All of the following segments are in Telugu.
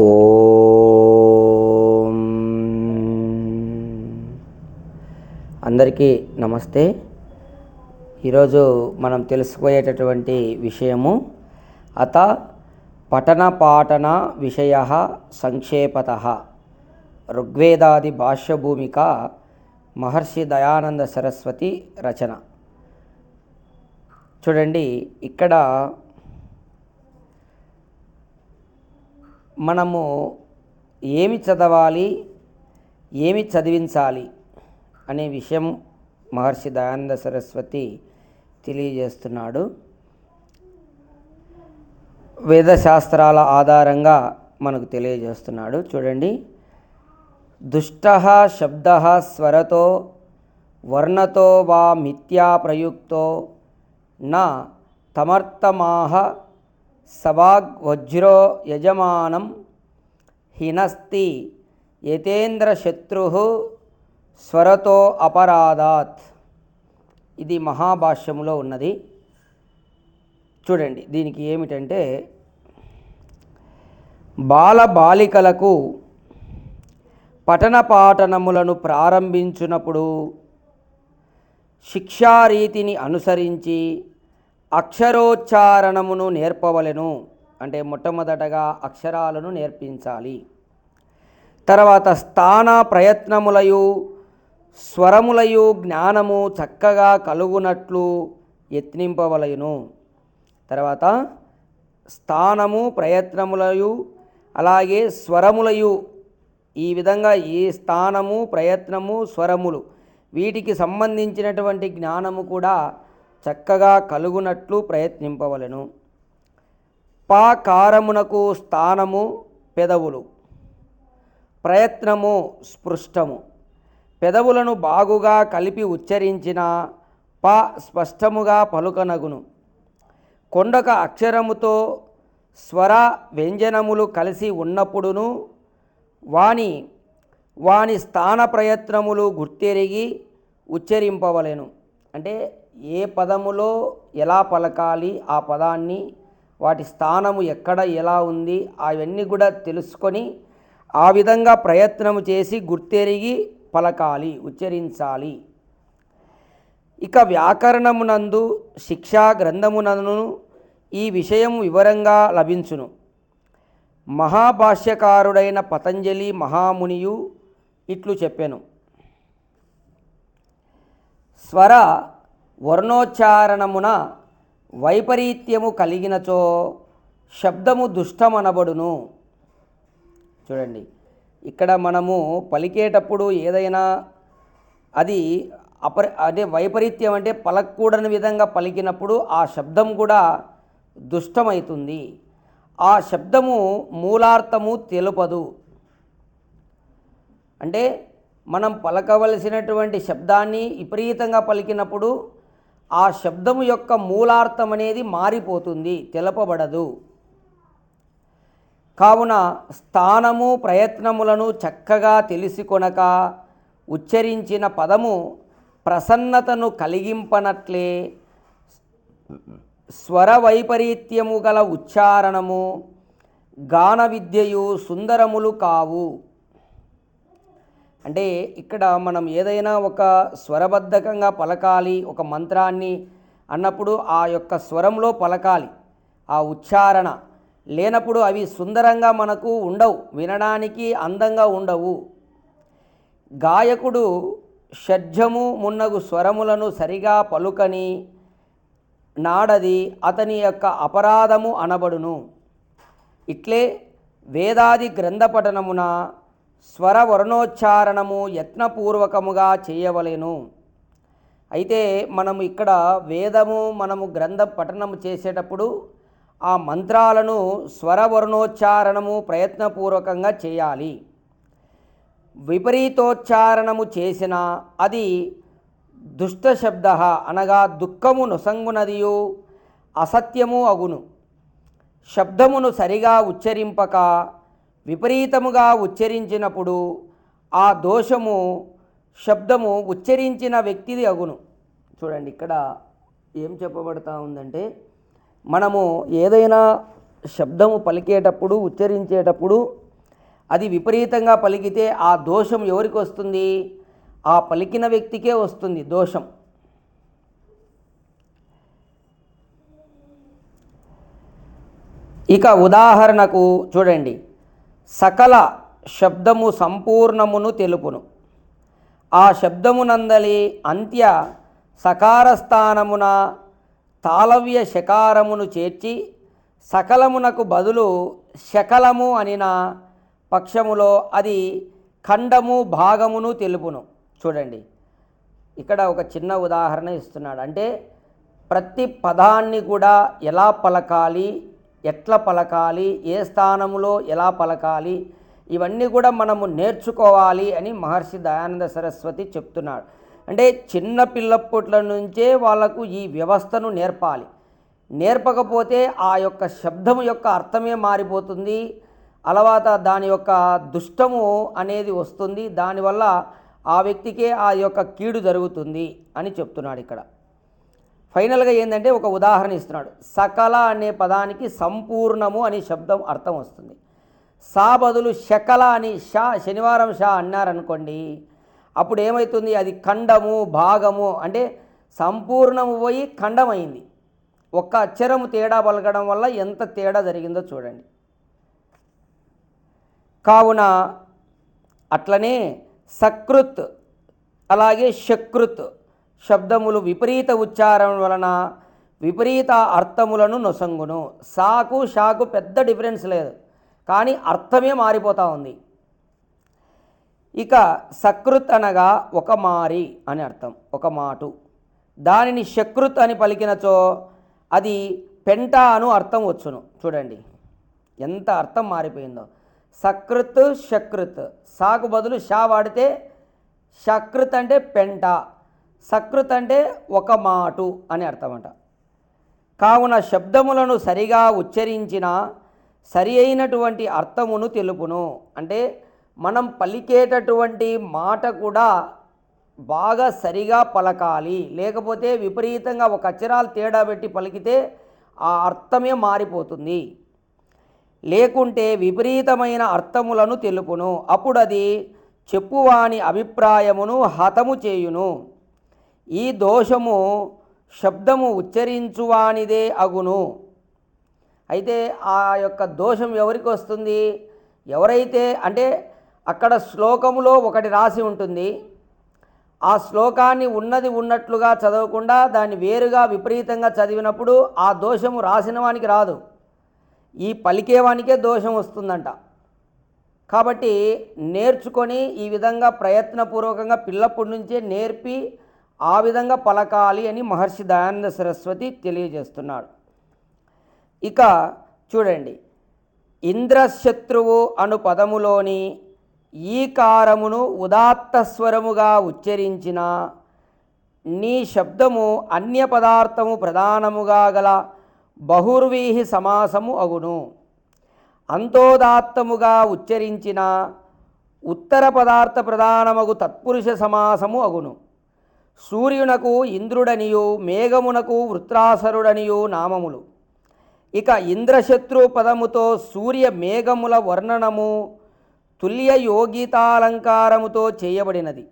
ఓం. అందరికీ నమస్తే. ఈరోజు మనం తెలుసుకోయేటటువంటి విషయము అత పఠన పాఠన విషయ సంక్షేపత. ఋగ్వేదాది భాష్యభూమిక మహర్షి దయానంద సరస్వతి రచన. చూడండి ఇక్కడ మనము ఏమి చదవాలి ఏమి చదివించాలి అనే విషయం మహర్షి దయానంద సరస్వతి తెలియజేస్తున్నాడు. వేదశాస్త్రాల ఆధారంగా మనకు తెలియజేస్తున్నాడు. చూడండి. దుష్ట శబ్ద స్వరతో వర్ణతో వా మిథ్యా ప్రయుక్తో నా తమర్థమాహ సవాగ్వజ్రో యజమానం హినస్తి యతేంద్రశత్రు స్వరతో అపరాధాత్. ఇది మహాభాష్యములో ఉన్నది. చూడండి దీనికి ఏమిటంటే బాల బాలికలకు పఠన పాఠనములను ప్రారంభించినప్పుడు శిక్షారీతిని అనుసరించి అక్షరోచ్చారణమును నేర్పవలెను. అంటే మొట్టమొదటగా అక్షరాలను నేర్పించాలి. తర్వాత స్థాన ప్రయత్నములయు స్వరములయు జ్ఞానము చక్కగా కలుగునట్లు యత్నింపవలయును. తర్వాత స్థానము ప్రయత్నములయు అలాగే స్వరములయు ఈ విధంగా ఈ స్థానము ప్రయత్నము స్వరములు వీటికి సంబంధించినటువంటి జ్ఞానము కూడా చక్కగా కలుగునట్లు ప్రయత్నింపవలెను. పాకారమునకు స్థానము పెదవులు. ప్రయత్నము స్పృష్టము. పెదవులను బాగుగా కలిపి ఉచ్చరించిన ప స్పష్టముగా పలుకనగును. కొండక అక్షరముతో స్వర వ్యంజనములు కలిసి ఉన్నప్పుడును వాని వాని స్థాన ప్రయత్నములు గుర్తెరిగి ఉచ్చరింపవలెను. అంటే ఏ పదములో ఎలా పలకాలి ఆ పదాన్ని వాటి స్థానము ఎక్కడ ఎలా ఉంది అవన్నీ కూడా తెలుసుకొని ఆ విధంగా ప్రయత్నము చేసి గుర్తెరిగి పలకాలి ఉచ్చరించాలి. ఇక వ్యాకరణమునందు శిక్షా గ్రంథమునందు ఈ విషయం వివరంగా లభించును. మహాభాష్యకారుడైన పతంజలి మహామునియు ఇట్లు చెప్పెను. స్వర వర్ణోచ్చారణమున వైపరీత్యము కలిగినచో శబ్దము దుష్టమనబడును. చూడండి ఇక్కడ మనము పలికేటప్పుడు ఏదైనా అది అపరి అదే వైపరీత్యం అంటే పలకూడని విధంగా పలికినప్పుడు ఆ శబ్దం కూడా దుష్టమవుతుంది ఆ శబ్దము మూలార్థము తెలుపదు. అంటే మనం పలకవలసినటువంటి శబ్దాన్ని విపరీతంగా పలికినప్పుడు ఆ శబ్దము యొక్క మూలార్థం అనేది మారిపోతుంది తెలపబడదు. కావున స్థానము ప్రయత్నములను చక్కగా తెలుసుకొనక ఉచ్చరించిన పదము ప్రసన్నతను కలిగింపనట్లే స్వర వైపరీత్యము గల ఉచ్చారణము గాన విద్యయు సుందరములు కావు. అంటే ఇక్కడ మనం ఏదైనా ఒక స్వరబద్ధకంగా పలకాలి ఒక మంత్రాన్ని అన్నప్పుడు ఆ యొక్క స్వరంలో పలకాలి ఆ ఉచ్చారణ. లేనప్పుడు అవి సుందరంగా మనకు ఉండవు వినడానికి అందంగా ఉండవు. గాయకుడు షడ్జము మున్నగు స్వరములను సరిగా పలుకని నాడది అతని యొక్క అపరాధము అనబడును. ఇట్లే వేదాది గ్రంథపఠనమున స్వర వర్ణోచ్చారణము యత్నపూర్వకముగా చేయవలెను. అయితే మనము ఇక్కడ వేదము మనము గ్రంథ పఠనము చేసేటప్పుడు ఆ మంత్రాలను స్వర వర్ణోచ్చారణము ప్రయత్నపూర్వకంగా చేయాలి. విపరీతోచ్చారణము చేసిన అది దుష్ట శబ్ద అనగా దుఃఖము నొసంగునదియు అసత్యము అగును. శబ్దమును సరిగా ఉచ్చరింపక విపరీతముగా ఉచ్చరించినప్పుడు ఆ దోషము శబ్దము ఉచ్చరించిన వ్యక్తిది అగును. చూడండి ఇక్కడ ఏం చెప్పబడతా ఉందంటే మనము ఏదైనా శబ్దము పలికేటప్పుడు ఉచ్చరించేటప్పుడు అది విపరీతంగా పలికితే ఆ దోషం ఎవరికి వస్తుంది? ఆ పలికిన వ్యక్తికే వస్తుంది దోషం. ఇక ఉదాహరణకు చూడండి సకల శబ్దము సంపూర్ణమును తెలుపును. ఆ శబ్దమునందలి అంత్య సకార స్థానమున తాళవ్య శకారమును చేర్చి సకలమునకు బదులు శకలము అనిన పక్షములో అది ఖండము భాగమును తెలుపును. చూడండి. ఇక్కడ ఒక చిన్న ఉదాహరణ ఇస్తున్నాడు. అంటే ప్రతి పదాన్ని కూడా ఎలా పలకాలి? ఎట్లా పలకాలి ఏ స్థానములో ఎలా పలకాలి ఇవన్నీ కూడా మనము నేర్చుకోవాలి అని మహర్షి దయానంద సరస్వతి చెప్తున్నాడు. అంటే చిన్న పిల్లప్పట్ల నుంచే వాళ్ళకు ఈ వ్యవస్థను నేర్పాలి. నేర్పకపోతే ఆ యొక్క శబ్దం యొక్క అర్థమే మారిపోతుంది అలవాత దాని యొక్క దుష్టము అనేది వస్తుంది దానివల్ల ఆ వ్యక్తికే ఆ యొక్క కీడు జరుగుతుంది అని చెప్తున్నాడు ఇక్కడ. ఫైనల్గా ఏంటంటే ఒక ఉదాహరణ ఇస్తున్నాడు. సకల అనే పదానికి సంపూర్ణము అనే శబ్దం అర్థం వస్తుంది. సా బదులు శకల అని షా శనివారం షా అన్నారనుకోండి అప్పుడు ఏమవుతుంది అది ఖండము భాగము అంటే సంపూర్ణము పోయి ఖండమైంది. ఒక్క అక్షరము తేడా పలకడం వల్ల ఎంత తేడా జరిగిందో చూడండి. కావున అట్లనే సకృత్ అలాగే శకృత్ శబ్దములు విపరీత ఉచ్చారణ వలన విపరీత అర్థములను నొసంగును. సాకు షాకు పెద్ద డిఫరెన్స్ లేదు. కానీ అర్థమే మారిపోతూ ఉంది. ఇక సకృత్ అనగా ఒక మారి అని అర్థం. ఒక మాటు. దానిని శకృత్ అని పలికినచో అది పెంట అను అర్థం వచ్చును. చూడండి. ఎంత అర్థం మారిపోయిందో. సకృత్ షకృత్ సాకు బదులు షా వాడితే షకృత్ అంటే పెంట. సకృత్ అంటే ఒక మాటు అని అర్థమట. కావున శబ్దములను సరిగా ఉచ్చరించిన సరి అయినటువంటి అర్థమును తెలుపును. అంటే మనం పలికేటటువంటి మాట కూడా బాగా సరిగా పలకాలి. లేకపోతే విపరీతంగా ఒక అక్షరాలు తేడా పెట్టి పలికితే ఆ అర్థమే మారిపోతుంది. లేకుంటే విపరీతమైన అర్థములను తెలుపును. అప్పుడు అది చెప్పువాని అభిప్రాయమును హతము చేయును. ఈ దోషము శబ్దము ఉచ్చరించువానిదే అగును. అయితే ఆ యొక్క దోషం ఎవరికి వస్తుంది? ఎవరైతే అంటే అక్కడ శ్లోకములో ఒకటి రాసి ఉంటుంది. ఆ శ్లోకాన్ని ఉన్నది ఉన్నట్లుగా చదవకుండా దాన్ని వేరుగా విపరీతంగా చదివినప్పుడు ఆ దోషము రాసిన వానికి రాదు. ఈ పలికేవానికే దోషం వస్తుందంట. కాబట్టి నేర్చుకొని ఈ విధంగా ప్రయత్నపూర్వకంగా పిల్లప్పటి నుంచే నేర్పి ఆ విధంగా పలకాలి అని మహర్షి దయానంద సరస్వతి తెలియజేస్తున్నాడు. ఇక చూడండి ఇంద్రశత్రువు అను పదములోని ఈ కారమును ఉదాత్త స్వరముగా ఉచ్చరించిన నీ శబ్దము అన్య పదార్థము ప్రధానముగా గల బహుర్వీహి సమాసము అగును. అంతోదాత్తముగా ఉచ్చరించిన ఉత్తర పదార్థ ప్రధానమగు తత్పురుష సమాసము అగును. సూర్యునకు ఇంద్రుడనియు మేఘమునకు వృత్రాసరుడనియు నామములు. ఇక ఇంద్రశత్రు పదముతో సూర్య మేఘముల వర్ణనము తుల్య యోగితాలంకారముతో చేయబడినది.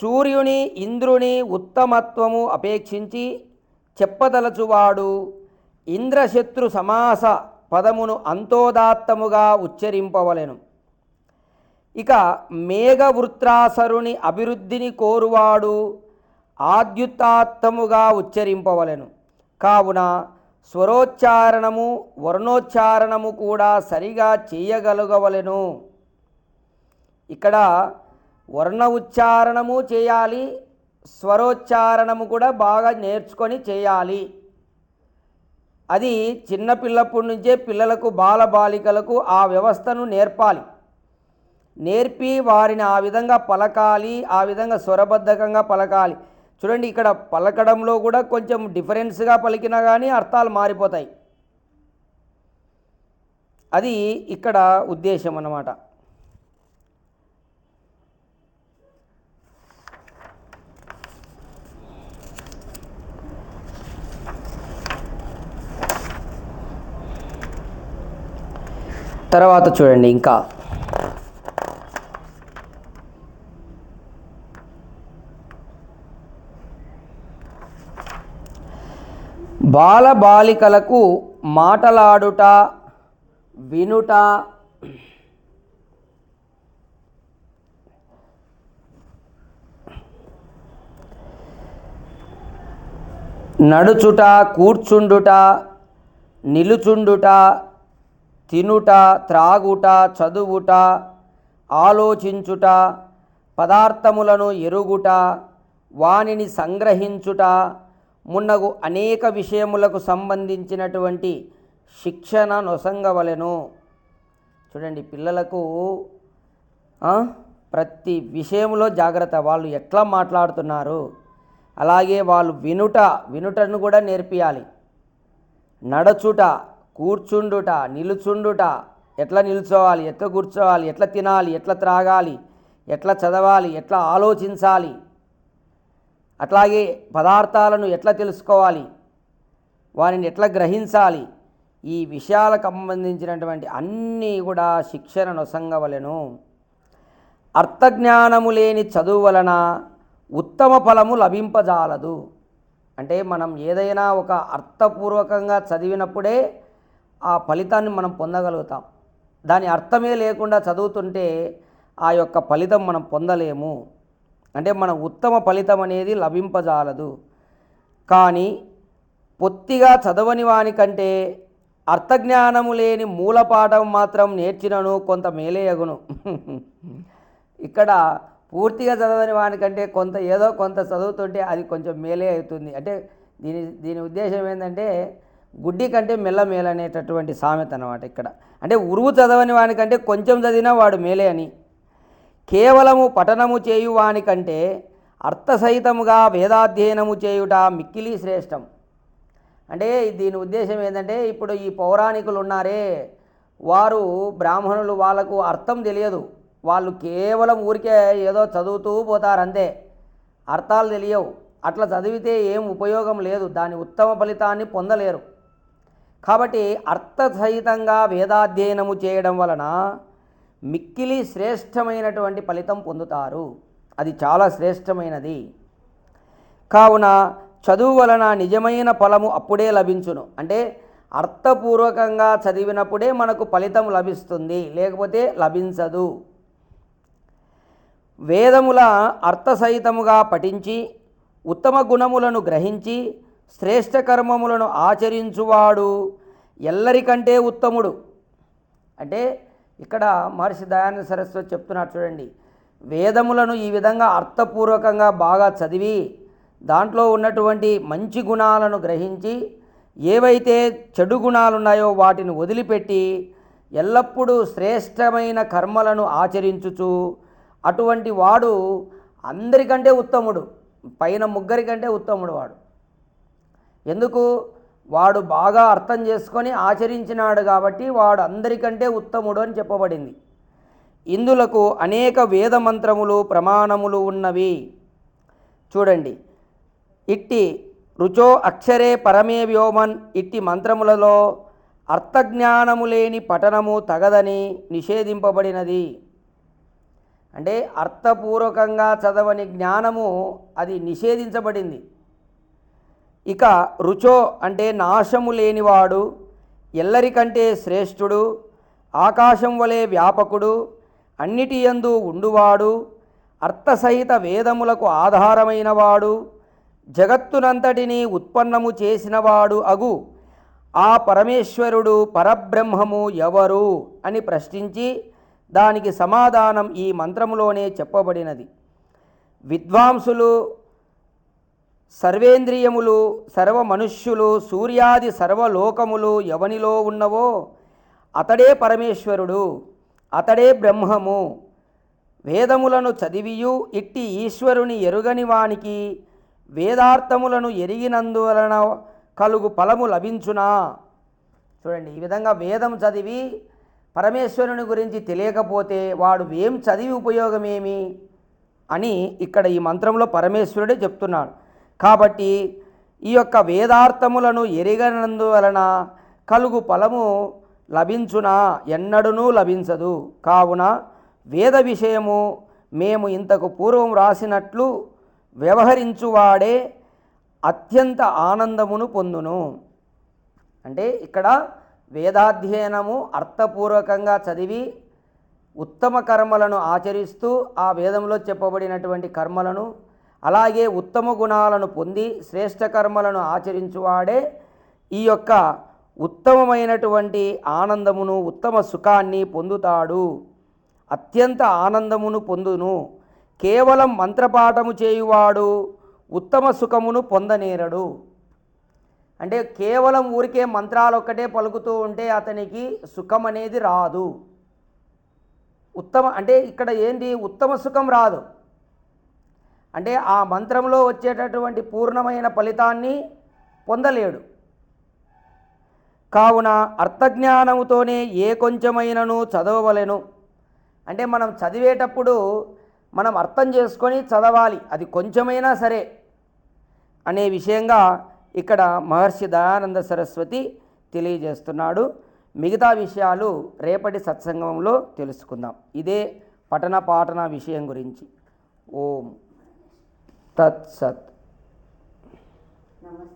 సూర్యుని ఇంద్రుని ఉత్తమత్వము అపేక్షించి చెప్పదలచువాడు ఇంద్రశత్రు సమాస పదమును అంతోదాత్తముగా ఉచ్చరింపవలెను. ఇక మేఘవృత్రాసరుని అభివృద్ధిని కోరువాడు ఆద్యుతాత్తముగా ఉచ్చరింపవలెను. కావున స్వరోచ్చారణము వర్ణోచ్చారణము కూడా సరిగా చేయగలగవలెను. ఇక్కడ వర్ణ ఉచ్చారణము చేయాలి స్వరోచ్చారణము కూడా బాగా నేర్చుకొని చేయాలి. అది చిన్నపిల్లప్పటి నుంచే పిల్లలకు బాలబాలికలకు ఆ వ్యవస్థను నేర్పాలి. నేర్పి వారిని ఆ విధంగా పలకాలి ఆ విధంగా స్వరబద్ధకంగా పలకాలి. చూడండి ఇక్కడ పలకడంలో కూడా కొంచెం డిఫరెన్స్గా పలికినా కానీ అర్థాలు మారిపోతాయి. అది ఇక్కడ ఉద్దేశం అన్నమాట. తర్వాత చూడండి ఇంకా. బాలబాలికలకు మాటలాడుట వినుట నడుచుట కూర్చుండుట నిలుచుండుట తినుట త్రాగుట చదువుట ఆలోచించుట పదార్థములను ఎరుగుట వానిని సంగ్రహించుట మున్నగు అనేక విషయములకు సంబంధించినటువంటి శిక్షణ నొసంగవలెను. చూడండి పిల్లలకు ప్రతి విషయంలో జాగ్రత్త. వాళ్ళు ఎట్లా మాట్లాడుతున్నారు? అలాగే వాళ్ళు వినుట వినుటను కూడా నేర్పియాలి. నడచుట కూర్చుండుట నిలుచుండుట ఎట్లా నిల్చోవాలి ఎట్లా కూర్చోవాలి ఎట్లా తినాలి ఎట్లా త్రాగాలి ఎట్లా చదవాలి ఎట్లా ఆలోచించాలి అట్లాగే పదార్థాలను ఎట్లా తెలుసుకోవాలి? వారిని ఎట్లా గ్రహించాలి? ఈ విషయాలకు సంబంధించినటువంటి అన్నీ కూడా శిక్షణ నొసంగవలెను. అర్థజ్ఞానము లేని చదువు వలన ఉత్తమ ఫలము లభింపజాలదు. అంటే మనం ఏదైనా ఒక అర్థపూర్వకంగా చదివినప్పుడే ఆ ఫలితాన్ని మనం పొందగలుగుతాం. దాని అర్థమే లేకుండా చదువుతుంటే ఆ యొక్క ఫలితం మనం పొందలేము. అంటే మన ఉత్తమ ఫలితం అనేది లభింపజాలదు. కానీ పొత్తిగా చదవని వానికంటే అర్థజ్ఞానము లేని మూలపాఠం మాత్రం నేర్చినను కొంత మేలేయగును. ఇక్కడ పూర్తిగా చదవని వానికంటే కొంత ఏదో కొంత చదువుతుంటే అది కొంచెం మేలే అవుతుంది. అంటే దీని దీని ఉద్దేశం ఏంటంటే గుడ్డి కంటే మెల్ల మేలనేటటువంటి సామెత అనమాట ఇక్కడ. అంటే ఉరువు చదవని వానికంటే కొంచెం చదివినా వాడు మేలే అని. కేవలము పఠనము చేయు వానికంటే అర్థసహితముగా వేదాధ్యయనము చేయుట మిక్కిలి శ్రేష్టం. అంటే దీని ఉద్దేశం ఏంటంటే ఇప్పుడు ఈ పౌరాణికులు ఉన్నారే వారు బ్రాహ్మణులు వాళ్ళకు అర్థం తెలియదు. వాళ్ళు కేవలం ఊరికే ఏదో చదువుతూ పోతారంతే. అర్థాలు తెలియవు. అట్లా చదివితే ఏం ఉపయోగం లేదు. దాని ఉత్తమ ఫలితాన్ని పొందలేరు. కాబట్టి అర్థసహితంగా వేదాధ్యయనము చేయడం వలన మిక్కిలి శ్రేష్టమైనటువంటి ఫలితం పొందుతారు. అది చాలా శ్రేష్టమైనది. కావున చదువు వలన నిజమైన ఫలము అప్పుడే లభించును. అంటే అర్థపూర్వకంగా చదివినప్పుడే మనకు ఫలితం లభిస్తుంది. లేకపోతే లభించదు. వేదముల అర్థసహితముగా పఠించి ఉత్తమ గుణములను గ్రహించి శ్రేష్ట కర్మములను ఆచరించువాడు ఎల్లరికంటే ఉత్తముడు. అంటే ఇక్కడ మహర్షి దయానంద సరస్వతి చెప్తున్నారు చూడండి వేదములను ఈ విధంగా అర్థపూర్వకంగా బాగా చదివి దాంట్లో ఉన్నటువంటి మంచి గుణాలను గ్రహించి ఏవైతే చెడు గుణాలు ఉన్నాయో వాటిని వదిలిపెట్టి ఎల్లప్పుడూ శ్రేష్టమైన కర్మలను ఆచరించుచు అటువంటి వాడు అందరికంటే ఉత్తముడు పైన ముగ్గురికంటే ఉత్తముడు వాడు. ఎందుకు? వాడు బాగా అర్థం చేసుకొని ఆచరించినాడు కాబట్టి వాడు అందరికంటే ఉత్తముడు అని చెప్పబడింది. ఇందులకు అనేక వేద మంత్రములు ప్రమాణములు ఉన్నవి. చూడండి. ఇట్టి రుచో అక్షరే పరమే వ్యోమన్ ఇట్టి మంత్రములలో అర్థజ్ఞానము లేని పఠనము తగదని నిషేధింపబడినది. అంటే అర్థపూర్వకంగా చదవని జ్ఞానము అది నిషేధించబడింది. ఇక రుచో అంటే నాశము లేనివాడు ఎల్లరికంటే శ్రేష్ఠుడు ఆకాశం వలె వ్యాపకుడు అన్నిటి యందు ఉండువాడు అర్థసహిత వేదములకు ఆధారమైనవాడు జగత్తునంతటినీ ఉత్పన్నము చేసినవాడు అగు ఆ పరమేశ్వరుడు పరబ్రహ్మము ఎవరు అని ప్రశ్నించి దానికి సమాధానం ఈ మంత్రములోనే చెప్పబడినది. విద్వాంసులు సర్వేంద్రియములు సర్వ మనుష్యులు సూర్యాది సర్వలోకములు ఎవనిలో ఉన్నవో అతడే పరమేశ్వరుడు అతడే బ్రహ్మము. వేదములను చదివియు ఇట్టి ఈశ్వరుని ఎరుగని వానికి వేదార్థములను ఎరిగినందువలన కలుగు ఫలము లభించునా? చూడండి ఈ విధంగా వేదం చదివి పరమేశ్వరుని గురించి తెలియకపోతే వాడు ఏం చదివి ఉపయోగమేమి అని ఇక్కడ ఈ మంత్రంలో పరమేశ్వరుడే చెప్తున్నాడు. కాబట్టి ఈ యొక్క వేదార్థములను ఎరిగనందువలన కలుగు ఫలము లభించునా? ఎన్నడూనూ లభించదు. కావున వేద విషయము మేము ఇంతకు పూర్వం రాసినట్లు వ్యవహరించువాడే అత్యంత ఆనందమును పొందును. అంటే ఇక్కడ వేదాధ్యయనము అర్థపూర్వకంగా చదివి ఉత్తమ కర్మలను ఆచరిస్తూ ఆ వేదంలో చెప్పబడినటువంటి కర్మలను అలాగే ఉత్తమ గుణాలను పొంది శ్రేష్ఠ కర్మలను ఆచరించువాడే ఈ యొక్క ఉత్తమమైనటువంటి ఆనందమును ఉత్తమ సుఖాన్ని పొందుతాడు. అత్యంత ఆనందమును పొందును. కేవలం మంత్రపాఠము చేయువాడు ఉత్తమ సుఖమును పొందనేరడు. అంటే కేవలం ఊరికే మంత్రాలు ఒక్కటే పలుకుతూ ఉంటే అతనికి సుఖం అనేది రాదు. ఉత్తమ అంటే ఇక్కడ ఏంటి? ఉత్తమ సుఖం రాదు. అంటే ఆ మంత్రంలో వచ్చేటటువంటి పూర్ణమైన ఫలితాన్ని పొందలేడు. కావున అర్థజ్ఞానముతోనే ఏ కొంచెమైనను చదవవలెను. అంటే మనం చదివేటప్పుడు మనం అర్థం చేసుకొని చదవాలి అది కొంచెమైనా సరే అనే విషయంగా ఇక్కడ మహర్షి దయానంద సరస్వతి తెలియజేస్తున్నాడు. మిగతా విషయాలు రేపటి సత్సంగంలో తెలుసుకుందాం. ఇదే పఠన పాఠన విషయం గురించి. ఓం. తత్సత్ నమస్తే